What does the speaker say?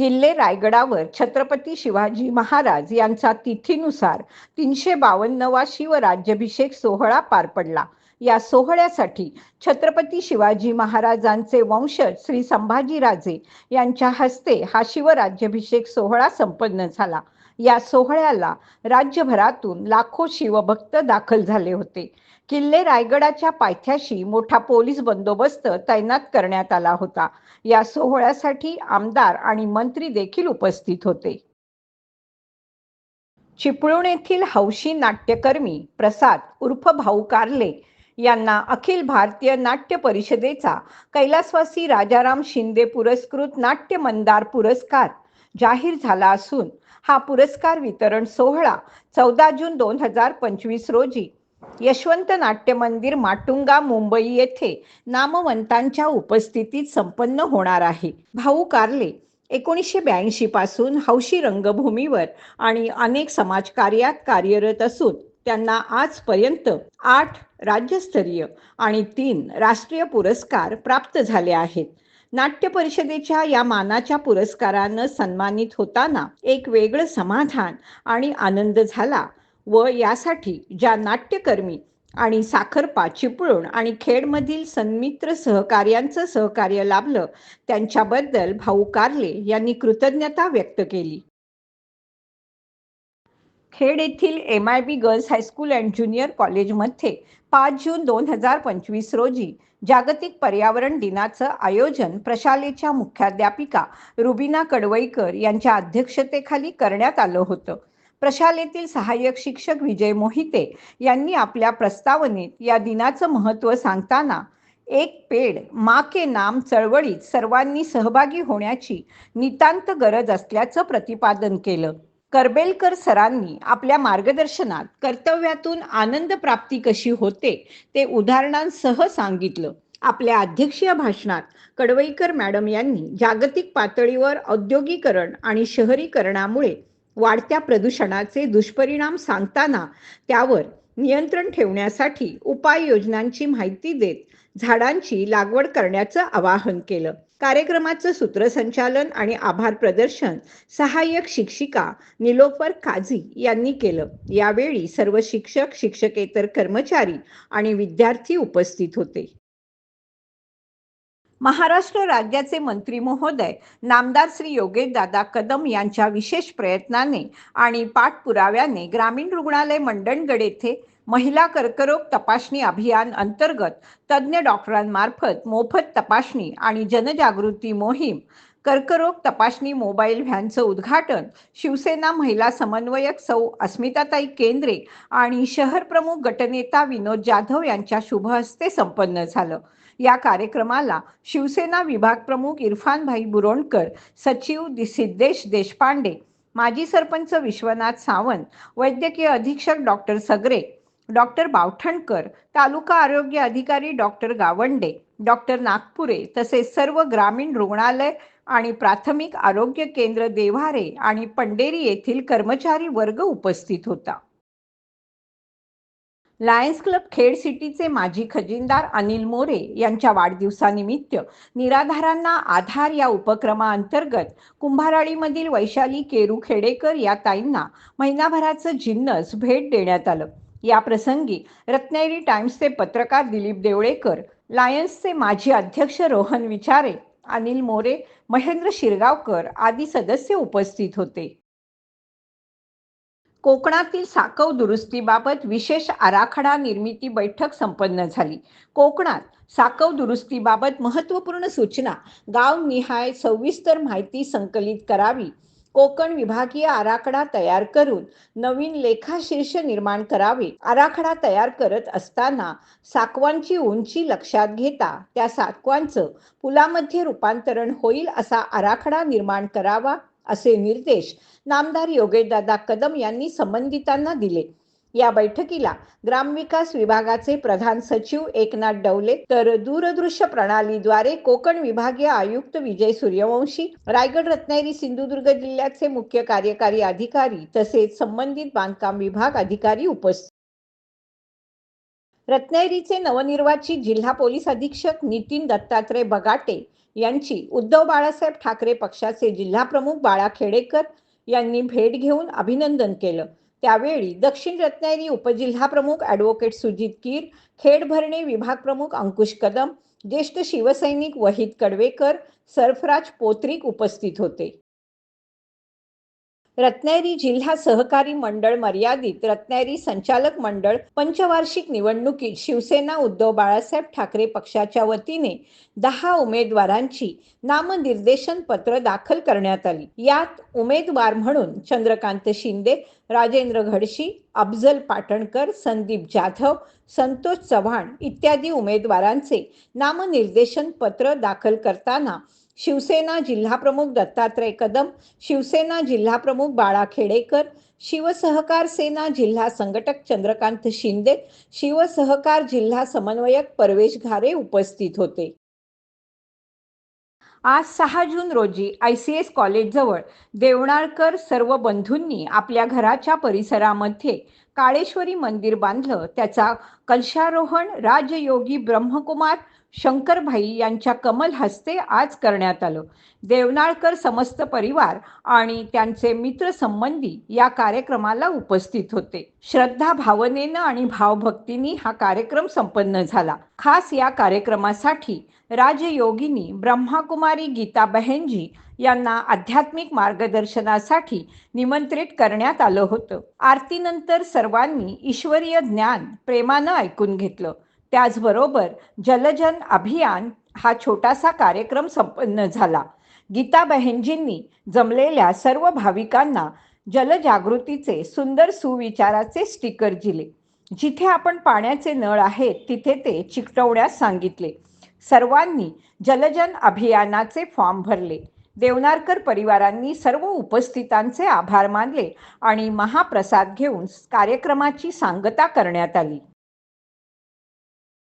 किल्ले रायगडावर छत्रपती शिवाजी महाराज यांचा तिथीनुसार तीनशे बावन्नवा शिवराज्याभिषेक सोहळा पार पडला. या सोहळ्यासाठी छत्रपती शिवाजी महाराजांचे वंशज श्री संभाजीराजे यांच्या हस्ते हा शिवराज्याभिषेक सोहळा संपन्न झाला. या सोहळ्याला राज्यभरातून लाखो शिवभक्त दाखल झाले होते. किल्ले रायगडाच्या पायथ्याशी मोठा पोलीस बंदोबस्त तैनात करण्यात आला होता. या सोहळ्यासाठी आमदार आणि मंत्री देखील उपस्थित होते. चिपळूण येथील हौशी नाट्यकर्मी प्रसाद उर्फ भाऊ कार्ले यांना अखिल भारतीय नाट्य परिषदेचा कैलासवासी राजाराम शिंदे पुरस्कृत नाट्य मंदार पुरस्कार जाहीर झाला असून हा पुरस्कार वितरण सोहळा चौदा जून दोन हजार पंचवीस रोजी यशवंत नाट्य मंदिर माटुंगा मुंबई येथे नामवंतांच्या उपस्थितीत संपन्न होणार आहे. भाऊ कार्ले एकोणीसशे ब्याऐंशी पासून हौशी रंगभूमीवर आणि अनेक समाजकार्यात कार्यरत असून त्यांना आजपर्यंत आठ राज्यस्तरीय आणि तीन राष्ट्रीय पुरस्कार प्राप्त झाले आहेत. नाट्य परिषदेच्या या मानाच्या पुरस्कारानं सन्मानित होताना एक वेगळं समाधान आणि आनंद झाला व यासाठी ज्या नाट्यकर्मी आणि साखरपा चिपळूण आणि खेडमधील सन्मित्र सहकार्यांचं सहकार्य लाभलं त्यांच्याबद्दल भाऊ कार्ले यांनी कृतज्ञता व्यक्त केली. खेड येथील M I B girls high school and junior कॉलेजमध्ये पाच जून दोन हजार पंचवीस रोजी जागतिक पर्यावरण दिनाचं आयोजन प्रशालेच्या मुख्याध्यापिका रुबिना कडवईकर यांच्या अध्यक्षतेखाली करण्यात आलं होतं. प्रशालेतील सहाय्यक शिक्षक विजय मोहिते यांनी आपल्या प्रस्तावनेत या दिनाचं महत्त्व सांगताना एक पेड मा के नाम चळवळीत सर्वांनी सहभागी होण्याची नितांत गरज असल्याचं प्रतिपादन केलं. करबेलकर सरांनी आपल्या मार्गदर्शनात कर्तव्यातून आनंद प्राप्ती कशी होते ते उदाहरणांसह सांगितलं. आपल्या अध्यक्षीय भाषणात कडवईकर मॅडम यांनी जागतिक पातळीवर औद्योगिकरण आणि शहरीकरणामुळे वाढत्या प्रदूषणाचे दुष्परिणाम सांगताना त्यावर नियंत्रण ठेवण्यासाठी उपाययोजनांची माहिती देत झाडांची लागवड करण्याचं आवाहन केलं. कार्यक्रमाचं सूत्रसंचालन आणि आभार प्रदर्शन सहाय्यक शिक्षिका निलोफर काझी यांनी केलं. यावेळी सर्व शिक्षक शिक्षकेतर कर्मचारी आणि विद्यार्थी उपस्थित होते. महाराष्ट्र राज्याचे मंत्री महोदय नामदार श्री योगेश दादा कदम यांच्या विशेष प्रयत्नाने आणि पाठपुराव्याने ग्रामीण रुग्णालय मंडणगड येथे महिला कर्करोग तपासणी अभियान अंतर्गत तज्ज्ञ डॉक्टरांमार्फत मोफत तपासणी आणि जनजागृती मोहीम कर्करोग तपासणी मोबाईल व्हॅनचं उद्घाटन शिवसेना महिला समन्वयक सौ अस्मिताताई केंद्रे आणि शहर प्रमुख गटनेता विनोद जाधव यांच्या शुभहस्ते संपन्न झालं. या कार्यक्रमाला शिवसेना विभाग प्रमुख इरफानभाई बुरोणकर सचिव दि सिद्धेश देशपांडे माजी सरपंच विश्वनाथ सावंत वैद्यकीय अधीक्षक डॉक्टर सगरे डॉक्टर बावठणकर तालुका आरोग्य अधिकारी डॉक्टर गावंडे डॉक्टर नागपुरे तसेच सर्व ग्रामीण रुग्णालय आणि प्राथमिक आरोग्य केंद्र देव्हारे आणि पंडेरी येथील कर्मचारी वर्ग उपस्थित होता. लायन्स क्लब खेड सिटीचे माजी खजिनदार अनिल मोरे यांच्या वाढदिवसानिमित्त निराधारांना आधार या उपक्रमाअंतर्गत कुंभाराळीमधील वैशाली केरू खेडेकर या ताईंना महिनाभराचं जिन्नस भेट देण्यात आलं. या प्रसंगी रत्नागिरी टाइम्सचे पत्रकार दिलीप देवळेकर लायन्सचे माजी अध्यक्ष रोहन विचारे अनिल मोरे महेंद्र शिरगावकर आदी सदस्य उपस्थित होते. कोकणातील साकव दुरुस्तीबाबत विशेष आराखडा निर्मिती बैठक संपन्न झाली. कोकणात साकव दुरुस्तीबाबत महत्त्वपूर्ण सूचना गावनिहाय सविस्तर माहिती संकलित करावी कोकण विभागीय आराखडा तयार करून नवीन लेखाशीर्ष निर्माण करावे. आराखडा तयार करत असताना साकवांची उंची लक्षात घेता त्या साकवांचं पुलामध्ये रूपांतरण होईल असा आराखडा निर्माण करावा असे निर्देश नामदार योगेशदादा कदम यांनी संबंधितांना दिले. या बैठकीला ग्रामविकास विभागाचे प्रधान सचिव एकनाथ डवले तर दूरदृश्य प्रणालीद्वारे कोकण विभागीय आयुक्त विजय सूर्यवंशी रायगड रत्नागिरी सिंधुदुर्ग जिल्ह्याचे मुख्य कार्यकारी अधिकारी तसेच संबंधित बांधकाम विभाग अधिकारी उपस्थित. रत्नागिरीचे नवनिर्वाचित जिल्हा पोलीस अधीक्षक नितीन दत्तात्रय बगाटे यांची उद्धव बाळासाहेब ठाकरे पक्षाचे जिल्हाप्रमुख बाळा खेडेकर यांनी भेट घेऊन अभिनंदन केलं. त्यावेळी दक्षिण रत्नागिरी उपजिल्हाप्रमुख ॲडव्होकेट सुजित कीर खेड भरणे विभाग प्रमुख अंकुश कदम ज्येष्ठ शिवसैनिक वहीद कडवेकर सरफराज पोत्रिक उपस्थित होते. रत्नागिरी जिल्हा सहकारी मंडळ मर्यादित रत्नागिरी संचालक मंडळ पंचवार्षिक निवडणुकीत शिवसेना उद्धव बाळासाहेब ठाकरे पक्षाच्या वतीने दहा उमेदवारांची नामनिर्देशन पत्र दाखल करण्यात आली. यात उमेदवार म्हणून चंद्रकांत शिंदे राजेंद्र घडशी अफजल पाटणकर संदीप जाधव संतोष चव्हाण इत्यादी उमेदवारांचे नामनिर्देशन पत्र दाखल करताना शिवसेना जिल्हाप्रमुख दत्तात्रय कदम शिवसेना जिल्हाप्रमुख बाळा खेडेकर शिवसहकार सेना जिल्हा संघटक चंद्रकांत शिंदे शिवसहकार जिल्हा समन्वयक परवेश घारे उपस्थित होते. आज सहा जून रोजी आय सी एस कॉलेजजवळ देवणाळकर सर्व बंधूंनी आपल्या घराच्या परिसरामध्ये काळेश्वरी मंदिर बांधलं. त्याचा कलशारोहण राजयोगी ब्रह्मकुमार शंकरभाई यांच्या कमल हस्ते आज करण्यात आलं. देवनाळकर समस्त परिवार आणि त्यांचे मित्र संबंधी या कार्यक्रमाला उपस्थित होते. श्रद्धा भावनेनं आणि भावभक्तीनी हा कार्यक्रम संपन्न झाला. खास या कार्यक्रमासाठी राजयोगिनी ब्रह्माकुमारी गीता बहेनजी यांना आध्यात्मिक मार्गदर्शनासाठी निमंत्रित करण्यात आलं होतं. आरतीनंतर सर्वांनी ईश्वरीय ज्ञान प्रेमानं ऐकून घेतलं. त्याचबरोबर जलजन अभियान हा छोटासा कार्यक्रम संपन्न झाला. गीता बहेनजींनी जमलेल्या सर्व भाविकांना जलजागृतीचे सुंदर सुविचाराचे स्टिकर दिले. जिथे आपण पाण्याचे नळ आहेत तिथे ते चिकटवण्यास सांगितले. सर्वांनी जलजन अभियानाचे फॉर्म भरले. देवनारकर परिवारांनी सर्व उपस्थितांचे आभार मानले आणि महाप्रसाद घेऊन कार्यक्रमाची सांगता करण्यात आली.